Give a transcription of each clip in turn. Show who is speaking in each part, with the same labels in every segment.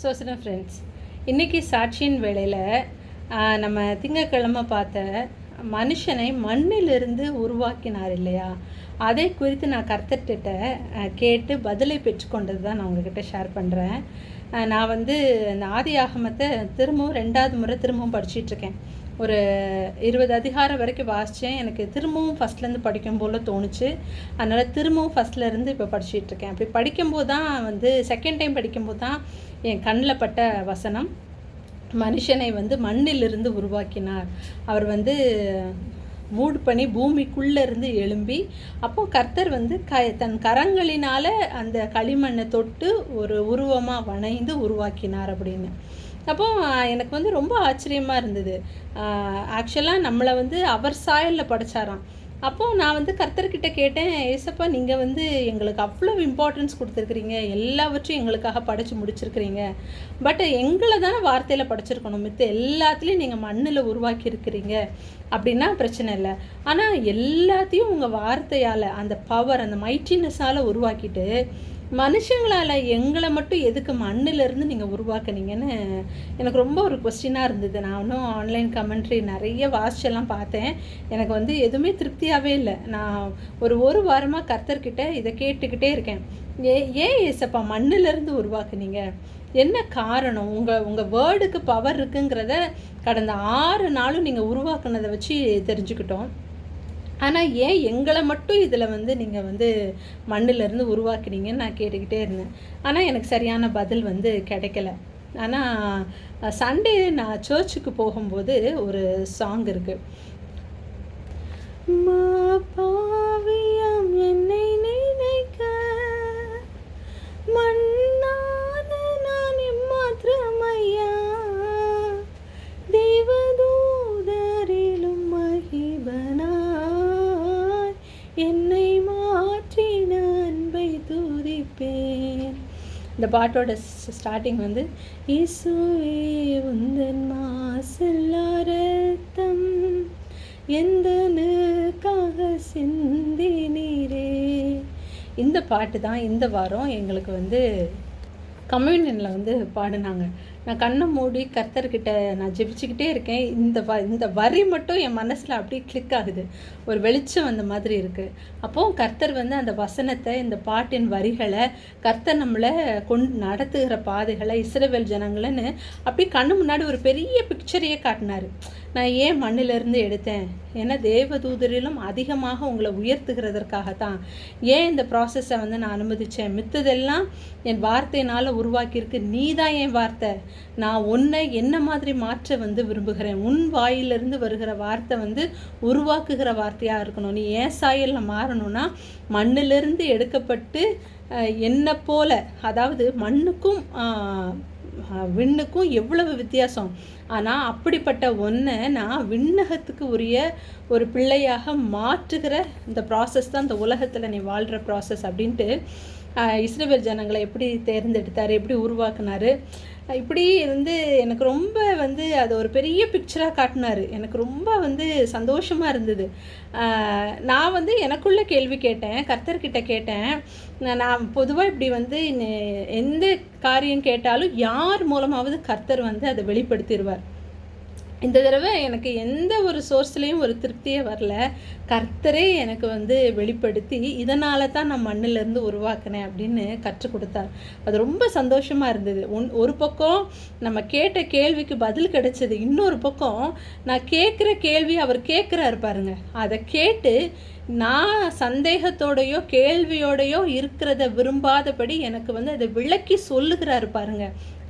Speaker 1: சோசனம் friends இன்றைக்கி சாட்சியின் வேளையில் நம்ம திங்கக்கிழமை பார்த்த மனுஷனை மண்ணிலிருந்து உருவாக்கினார் இல்லையா? அதை குறித்து நான் கர்த்தர்கிட்ட கேட்டு பதிலை பெற்றுக்கொண்டது தான் நான் உங்ககிட்ட ஷேர் பண்ணுறேன் நான் வந்து இந்த ஆதி ஆகமத்தை திரும்பவும் ரெண்டாவது முறை திரும்பவும் படிச்சிட்ருக்கேன் ஒரு இருபது அதிகாரம் வரைக்கும் வாசித்தேன் எனக்கு திரும்பவும் ஃபஸ்ட்லேருந்து படிக்கும் போல் தோணுச்சு. அதனால் திரும்பவும் ஃபஸ்ட்லேருந்து இப்போ படிச்சிட்டு இருக்கேன். அப்படி படிக்கும்போது தான் வந்து செகண்ட் டைம் படிக்கும்போது தான் என் கண்ணில் பட்ட வசனம். மனுஷனை வந்து மண்ணிலிருந்து உருவாக்கினார். அவர் வந்து மூடு பண்ணி பூமிக்குள்ளேருந்து எழும்பி அப்போ கர்த்தர் வந்து க தன் கரங்களினால் அந்த களிமண்ணை தொட்டு ஒரு உருவமாக வணைந்து உருவாக்கினார் அப்படின்னு. அப்போ எனக்கு வந்து ரொம்ப ஆச்சரியமாக இருந்தது. ஆக்சுவலாக நம்மளை வந்து அவர் சாயலில் படைச்சாராம். அப்போது நான் வந்து கர்த்தர்கிட்ட கேட்டேன் ஏசப்பா நீங்கள் வந்து எங்களுக்கு அவ்வளோ இம்பார்ட்டன்ஸ் கொடுத்துருக்குறீங்க. எல்லாவற்றையும் எங்களுக்காக படைச்சு முடிச்சிருக்கிறீங்க. பட் எங்களை தானே வார்த்தையில் படைச்சிருக்கணும். மித்த எல்லாத்துலேயும் நீங்கள் மண்ணில் உருவாக்கி இருக்கிறீங்க அப்படின்னா பிரச்சனை இல்லை. ஆனால் எல்லாத்தையும் உங்கள் வார்த்தையால் அந்த பவர் அந்த மைட்டினஸால் உருவாக்கிட்டு மனுஷங்களால் எங்களை மட்டும் எதுக்கு மண்ணிலிருந்து நீங்கள் உருவாக்குனீங்கன்னு எனக்கு ரொம்ப ஒரு கொஸ்டினாக இருந்தது. நானும் ஆன்லைன் கமெண்ட்ரி நிறைய வாசிச்செல்லாம் பார்த்தேன். எனக்கு வந்து எதுவுமே திருப்தியாகவே இல்லை. நான் ஒரு ஒரு வாரமாக கர்த்தர்கிட்ட இதை கேட்டுக்கிட்டே இருக்கேன். ஏ ஏன் ஏசப்பா மண்ணிலிருந்து உருவாக்குனீங்க? என்ன காரணம்? உங்கள் உங்கள் வேர்டுக்கு பவர் இருக்குங்கிறத கடந்த ஆறு நாளும் நீங்கள் உருவாக்குனதை வச்சு தெரிஞ்சுக்கிட்டோம். ஆனால் ஏன் எங்களை மட்டும் இதில் வந்து நீங்கள் வந்து மண்ணிலேருந்து உருவாக்குனீங்கன்னு நான் கேட்டுக்கிட்டே இருந்தேன். ஆனால் எனக்கு சரியான பதில் வந்து கிடைக்கல. ஆனால் சண்டே நான் சர்ச்சுக்கு போகும்போது ஒரு சாங் இருக்குது பாவியம் என்னை நினைக்க மண் பாட்டோட ஸ்டார்டிங் வந்து இசுவே உந்தன் மாசல்லா ரத்தம் எந்தனுக்காக சிந்தினீரே? இந்த பாட்டு தான் இந்த வாரம் எங்களுக்கு வந்து கம்யூனியனில் வந்து பாடினாங்க. நான் கண்ணை மூடி கர்த்தர்கிட்ட நான் ஜெபிச்சுக்கிட்டே இருக்கேன். இந்த வ இந்த வரி மட்டும் என் மனசில் அப்படியே கிளிக் ஆகுது. ஒரு வெளிச்சம் அந்த மாதிரி இருக்குது அப்போது கர்த்தர் வந்து அந்த வசனத்தை இந்த பாட்டின் வரிகளை கர்த்தர் நம்மளை கொண்டு நடத்துகிற பாதைகளை இஸ்ரேவேல் ஜனங்கள்னு அப்படி கண்ணு முன்னாடி ஒரு பெரிய பிக்சரையே காட்டினார். நான் ஏன் மண்ணிலிருந்து எடுத்தேன்? ஏன்னா தேவதூதரிலும் அதிகமாக உங்களை உயர்த்துகிறதற்காகத்தான். ஏன் இந்த ப்ராசஸை வந்து நான் அனுமதித்தேன் மித்ததெல்லாம் என் வார்த்தையினால் உருவாக்கியிருக்கு. நீ தான் என் வார்த்தை. நான் உன்னை என்ன மாதிரி மாற்ற வந்து விரும்புகிறேன்? உன் வாயிலிருந்து வருகிற வார்த்தை வந்து உருவாக்குகிற வார்த்தையாக இருக்கணும். நீ ஏன் சாயலில் மாறணும்னா மண்ணிலிருந்து எடுக்கப்பட்டு என்ன என்னை போல அதாவது மண்ணுக்கும் விண்ணுக்கும் எவ்வளவு வித்தியாசம்? ஆனால் அப்படிப்பட்ட ஒன்றை நான் விண்ணகத்துக்கு உரிய ஒரு பிள்ளையாக மாற்றுகிற இந்த ப்ராசஸ் தான் இந்த உலகத்தில் நீ வாழ்கிற ப்ராசஸ் அப்படின்ட்டு இஸ்ரேல் ஜனங்களை எப்படி தேர்ந்தெடுத்தார் எப்படி உருவாக்குனாரு இப்படி வந்து எனக்கு ரொம்ப வந்து அது ஒரு பெரிய பிக்சராக காட்டினாரு. எனக்கு ரொம்ப வந்து சந்தோஷமாக இருந்தது. நான் வந்து எனக்குள்ள கேள்வி கேட்டேன் கர்த்தர்கிட்ட கேட்டேன். நான் பொதுவாக இப்படி வந்து எந்த காரியம் கேட்டாலும் யார் மூலமாவது கர்த்தர் வந்து அதை வெளிப்படுத்திடுவார். இந்த தடவை எனக்கு எந்த ஒரு சோர்ஸ்லேயும் ஒரு திருப்தியே வரல. கர்த்தரே எனக்கு வந்து வெளிப்படுத்தி இதனால தான் நான் மண்ணிலேருந்து உருவாக்கினேன் அப்படின்னு கற்றுக் கொடுத்தார். அது ரொம்ப சந்தோஷமாக இருந்தது. ஒன் ஒரு பக்கம் நம்ம கேட்ட கேள்விக்கு பதில் கிடைச்சது. இன்னொரு பக்கம் நான் கேட்குற கேள்வி அவர் கேட்குறாரு பாருங்க. அதை கேட்டு நான் சந்தேகத்தோடையோ கேள்வியோடையோ இருக்கிறத விரும்பாதபடி எனக்கு வந்து அதை விளக்கி சொல்லுகிறாரு பாருங்க.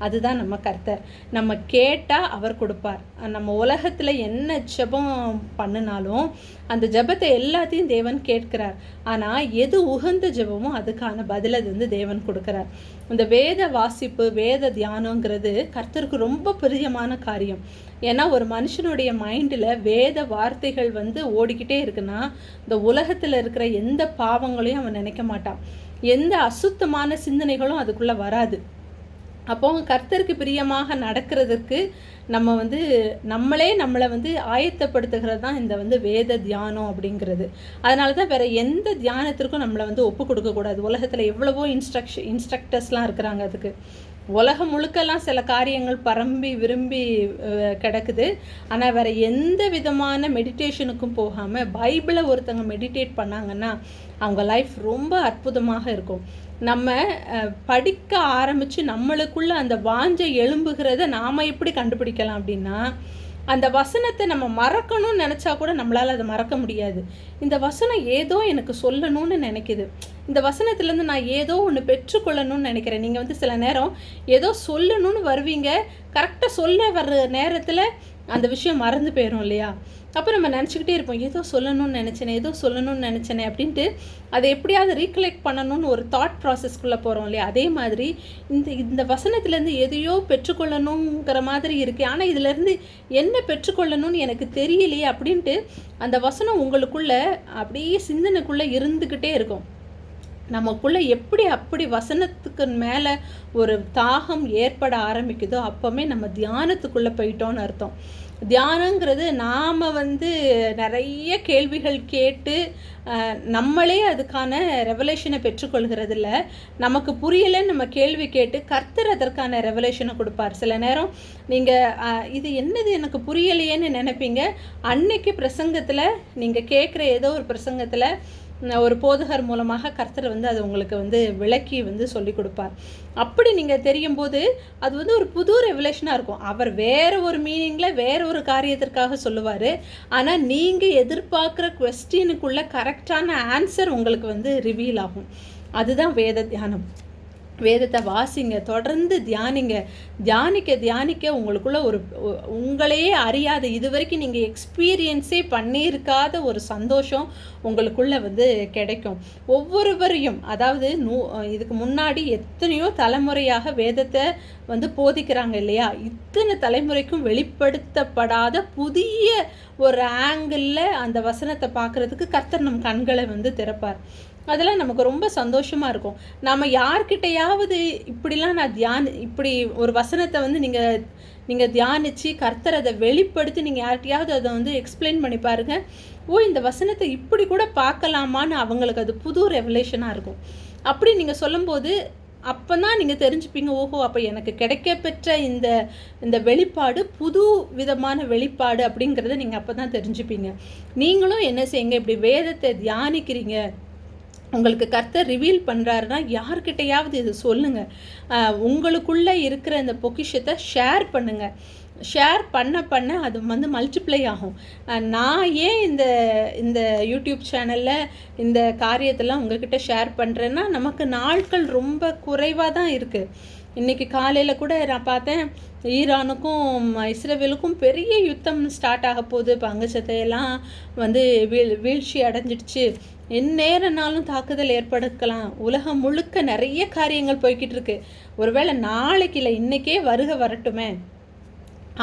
Speaker 1: அதுதான் நம்ம கர்த்தர். நம்ம கேட்டால் அவர் கொடுப்பார். நம்ம உலகத்தில் என்ன ஜெபம் பண்ணினாலும் அந்த ஜெபத்தை எல்லாத்தையும் தேவன் கேட்கிறார். ஆனால் எது உகந்த ஜபமோ அதுக்கான பதில் அது வந்து தேவன் கொடுக்குறார். இந்த வேத வாசிப்பு வேத தியானங்கிறது கர்த்தருக்கு ரொம்ப பிரியமான காரியம். ஏன்னா ஒரு மனுஷனுடைய மைண்டில் வேத வார்த்தைகள் வந்து ஓடிக்கிட்டே இருக்குன்னா இந்த உலகத்தில் இருக்கிற எந்த பாவங்களையும் அவன் நினைக்க மாட்டான். எந்த அசுத்தமான சிந்தனைகளும் அதுக்குள்ளே வராது. அப்போ கர்த்தருக்கு பிரியமாக நடக்கிறதுக்கு நம்ம வந்து நம்மளே நம்மளை வந்து ஆயத்தப்படுத்துகிறது தான் இந்த வந்து வேத தியானம் அப்படிங்கிறது. அதனால தான் வேற எந்த தியானத்திற்கும் நம்மளை வந்து ஒப்பு கொடுக்கக்கூடாது உலகத்தில் எவ்வளவோ இன்ஸ்ட்ரக்ஷன் இன்ஸ்ட்ரக்டர்ஸ்லாம் இருக்கிறாங்க அதுக்கு. உலகம் முழுக்கெல்லாம் சில காரியங்கள் பரம்பி விரும்பி கிடக்குது. ஆனால் வேறு எந்த விதமான மெடிடேஷனுக்கும் போகாமல் பைபிளை ஒருத்தங்க மெடிடேட் பண்ணாங்கன்னா அவங்க லைஃப் ரொம்ப அற்புதமாக இருக்கும். நம்ம படிக்க ஆரம்பித்து நம்மளுக்குள்ள அந்த வாஞ்சை எழும்புகிறத நாம் எப்படி கண்டுபிடிக்கலாம் அப்படின்னா அந்த வசனத்தை நம்ம மறக்கணும்னு நினச்சா கூட நம்மளால் அதை மறக்க முடியாது. இந்த வசனம் ஏதோ எனக்கு சொல்லணும்னு நினைக்குது. இந்த வசனத்துலேருந்து நான் ஏதோ ஒன்று பெற்றுக்கொள்ளணும்னு நினைக்கிறேன். நீங்கள் வந்து சில நேரம் ஏதோ சொல்லணும்னு வருவீங்க. கரெக்டாக சொல்ல வர்ற நேரத்தில் அந்த விஷயம் மறந்து போயிடும் இல்லையா? அப்போ நம்ம நினச்சிக்கிட்டே இருப்போம் ஏதோ சொல்லணும்னு நினச்சேனே ஏதோ சொல்லணும்னு நினச்சேனே அப்படின்ட்டு அதை எப்படியாவது ரீகலெக்ட் பண்ணணும்னு ஒரு தாட் ப்ராசஸ்க்குள்ளே போகிறோம் இல்லையா? அதே மாதிரி இந்த இந்த வசனத்துலேருந்து எதையோ பெற்றுக்கொள்ளணுங்கிற மாதிரி இருக்குது ஆனால் இதிலேருந்து என்ன பெற்றுக்கொள்ளணும்னு எனக்கு தெரியலையே அப்படின்ட்டு அந்த வசனம் உங்களுக்குள்ளே அப்படியே சிந்தனைக்குள்ளே இருந்துக்கிட்டே இருக்கும். நமக்குள்ளே எப்படி அப்படி வசனத்துக்கு மேலே ஒரு தாகம் ஏற்பட ஆரம்பிக்குதோ அப்போவே நம்ம தியானத்துக்குள்ளே போயிட்டோன்னு அர்த்தம். தியானங்கிறது நாம் வந்து நிறைய கேள்விகள் கேட்டு நம்மளே அதுக்கான ரெவலேஷனை பெற்றுக்கொள்கிறது இல்லை நமக்கு புரியலைன்னு நம்ம கேள்வி கேட்டு கர்த்தர் அதற்கான ரெவலேஷனை கொடுப்பார். சில நேரம் நீங்கள் இது என்னது எனக்கு புரியலையேன்னு நினைப்பீங்க. அன்னைக்கு பிரசங்கத்தில் நீங்கள் கேட்குற ஏதோ ஒரு பிரசங்கத்தில் ஒரு போதகர் மூலமாக கர்த்தர் வந்து அது உங்களுக்கு வந்து விளக்கி வந்து சொல்லி கொடுப்பார். அப்படி நீங்கள் தெரியும் போது அது வந்து ஒரு புது ரெவலேஷனாக இருக்கும். அவர் வேறு ஒரு மீனிங்கில் வேறு ஒரு காரியத்திற்காக சொல்லுவார். ஆனால் நீங்கள் எதிர்பார்க்குற கொஸ்டினுக்குள்ள கரெக்டான ஆன்சர் உங்களுக்கு வந்து ரிவீல் ஆகும். அதுதான் வேத தியானம் வேதத்தை வாசிங்க தொடர்ந்து தியானிங்க. தியானிக்க தியானிக்க உங்களுக்குள்ள ஒரு உங்களையே அறியாத இது வரைக்கும் நீங்கள் எக்ஸ்பீரியன்ஸே பண்ணியிருக்காத ஒரு சந்தோஷம் உங்களுக்குள்ளே வந்து கிடைக்கும். ஒவ்வொருவரையும் அதாவது நூ இதுக்கு முன்னாடி எத்தனையோ தலைமுறையாக வேதத்தை வந்து போதிக்கிறாங்க இல்லையா? இத்தனை தலைமுறைக்கும் வெளிப்படுத்தப்படாத புதிய ஒரு ஆங்கிளில் அந்த வசனத்தை பார்க்குறதுக்கு கர்த்தர் நம் கண்களை வந்து திறப்பார். அதெல்லாம் நமக்கு ரொம்ப சந்தோஷமாக இருக்கும். நம்ம யார்கிட்டையாவது இப்படிலாம் நான் தியான இப்படி ஒரு வசனத்தை வந்து நீங்கள் நீங்கள் தியானித்து கர்த்தர் அதை வெளிப்படுத்தி நீங்கள் யார்கிட்டையாவது அதை வந்து எக்ஸ்பிளைன் பண்ணி பாருங்க. ஓ இந்த வசனத்தை இப்படி கூட பார்க்கலாமான்னு அவங்களுக்கு அது புது ரெவலேஷனாக இருக்கும். அப்படி நீங்கள் சொல்லும்போது அப்போ தான் நீங்கள் தெரிஞ்சுப்பீங்க ஓஹோ அப்போ எனக்கு கிடைக்க பெற்ற இந்த இந்த வெளிப்பாடு புது விதமான வெளிப்பாடு அப்படிங்கிறத நீங்கள் அப்போ தான் தெரிஞ்சுப்பீங்க. நீங்களும் என்ன செய்யுங்க இப்படி வேதத்தை தியானிக்கிறீங்க. உங்களுக்கு கர்த்தர் ரிவீல் பண்ணுறாருன்னா யார்கிட்டையாவது இது சொல்லுங்கள் உங்களுக்குள்ளே இருக்கிற இந்த பொக்கிஷத்தை ஷேர் பண்ணுங்கள் ஷேர் பண்ண பண்ண அது வந்து மல்டிப்ளை ஆகும். நான் ஏன் இந்த இந்த யூடியூப் சேனலில் இந்த காரியத்தெல்லாம் உங்கள்கிட்ட ஷேர் பண்ணுறேன்னா நமக்கு நாட்கள் ரொம்ப குறைவாக தான் இருக்குது இன்றைக்கி காலையில் கூட நான் பார்த்தேன் ஈரானுக்கும் இஸ்ரேவேலுக்கும் பெரிய யுத்தம் ஸ்டார்ட் ஆக போகுது. பங்கு சத்தையெல்லாம் வந்து வீழ் வீழ்ச்சி அடைஞ்சிடுச்சு. எந்நேரனாலும் தாக்குதல் ஏற்படுக்கலாம். உலகம் முழுக்க நிறைய காரியங்கள் போய்கிட்டு இருக்கு. ஒருவேளை நாளைக்கு இல்லை இன்னைக்கே வருக வரட்டுமே.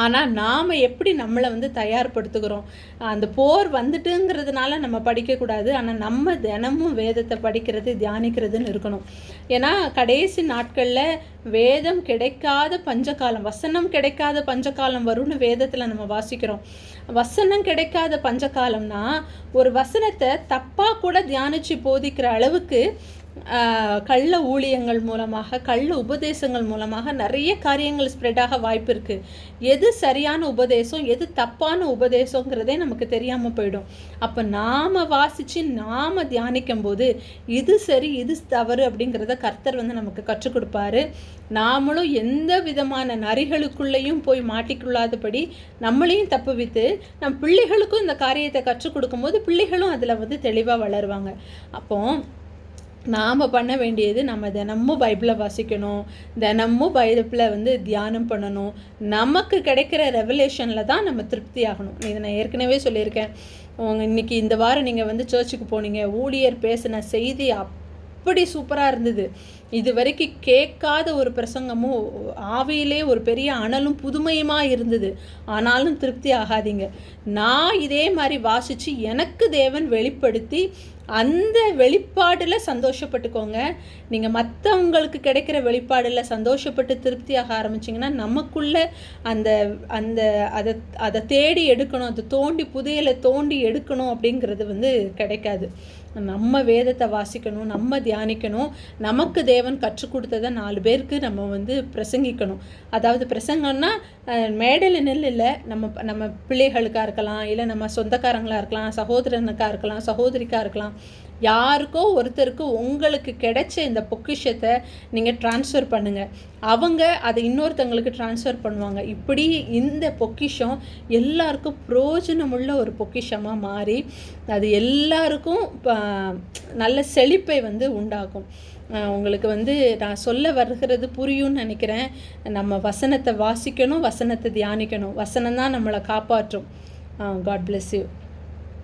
Speaker 1: ஆனால் நாம் எப்படி நம்மளை வந்து தயார்படுத்துகிறோம்? அந்த போர் வந்துட்டுங்கிறதுனால நம்ம படிக்கக்கூடாது. ஆனால் நம்ம தினமும் வேதத்தை படிக்கிறது தியானிக்கிறதுன்னு இருக்கணும். ஏன்னா கடைசி நாட்களில் வேதம் கிடைக்காத பஞ்சகாலம் வசனம் கிடைக்காத பஞ்சகாலம் வரும்னு வேதத்தில் நம்ம வாசிக்கிறோம். வசனம் கிடைக்காத பஞ்சகாலம்னா ஒரு வசனத்தை தப்பாக கூட தியானித்து போதிக்கிற அளவுக்கு கள்ள ஊழியங்கள் மூலமாக கள்ள உபதேசங்கள் மூலமாக நிறைய காரியங்கள் ஸ்ப்ரெட் ஆக வாய்ப்பு இருக்குது எது சரியான உபதேசம் எது தப்பான உபதேசங்கிறதே நமக்கு தெரியாமல் போயிடும். அப்போ நாம் வாசித்து நாம் தியானிக்கும் போது இது சரி இது தவறு அப்படிங்கிறத கர்த்தர் வந்து நமக்கு கற்றுக் கொடுப்பாரு. நாமளும் எந்த விதமான நரிகளுக்குள்ளேயும் போய் மாட்டிக்கொள்ளாதபடி நம்மளையும் தப்புவித்து நம் பிள்ளைகளுக்கும் இந்த காரியத்தை கற்றுக் கொடுக்கும்போது பிள்ளைகளும் அதில் வந்து தெளிவாக வளருவாங்க. அப்போது நாம் பண்ண வேண்டியது நம்ம தினமும் பைபிளை வாசிக்கணும். தினமும் பைபிளை வந்து தியானம் பண்ணணும். நமக்கு கிடைக்கிற ரெவலேஷனில் தான் நம்ம திருப்தி ஆகணும். இதை நான் ஏற்கனவே சொல்லியிருக்கேன். உங்கள் இன்னைக்கு இந்த வாரம் நீங்கள் வந்து சர்ச்சுக்கு போனீங்க. ஊழியர் பேசின செய்தி அப்படி சூப்பராக இருந்தது. இது வரைக்கும் கேட்காத ஒரு பிரசங்கமும் ஆவியிலே ஒரு பெரிய அனலும் புதுமையுமாக இருந்தது. ஆனாலும் திருப்தி ஆகாதீங்க. நான் இதே மாதிரி வாசித்து எனக்கு தேவன் வெளிப்படுத்தி அந்த வெளிப்பாடில் சந்தோஷப்பட்டுக்கோங்க. நீங்கள் மற்றவங்களுக்கு கிடைக்கிற வெளிப்பாடில் சந்தோஷப்பட்டு திருப்தியாக ஆரம்பிச்சிங்கன்னா நமக்குள்ளே அந்த அந்த அதை அதை தேடி எடுக்கணும். அதை தோண்டி புதையலை தோண்டி எடுக்கணும் அப்படிங்கிறது வந்து கிடைக்காது. நம்ம வேதத்தை வாசிக்கணும் நம்ம தியானிக்கணும். நமக்கு தேவன் கற்றுக் கொடுத்ததை நாலு பேருக்கு நம்ம வந்து பிரசங்கிக்கணும். அதாவது பிரசங்கம்னா மேடையில் நெல் இல்லை நம்ம நம்ம பிள்ளைகளுக்காக இருக்கலாம் இல்லை நம்ம சொந்தக்காரங்களாக இருக்கலாம் சகோதரனுக்காக இருக்கலாம் சகோதரிக்காக இருக்கலாம். யாருக்கோ ஒருத்தருக்கு உங்களுக்கு கிடைச்ச இந்த பொக்கிஷத்தை நீங்கள் ட்ரான்ஸ்ஃபர் பண்ணுங்கள் அவங்க அதை இன்னொருத்தங்களுக்கு ட்ரான்ஸ்ஃபர் பண்ணுவாங்க. இப்படி இந்த பொக்கிஷம் எல்லாருக்கும் பிரயோஜனமுள்ள ஒரு பொக்கிஷமாக மாறி அது எல்லாருக்கும் நல்ல செழிப்பை வந்து உண்டாகும் உங்களுக்கு வந்து நான் சொல்ல வருகிறது புரியும்னு நினைக்கிறேன். நம்ம வசனத்தை வாசிக்கணும் வசனத்தை தியானிக்கணும். வசனம் தான் நம்மளை காப்பாற்றும். God bless you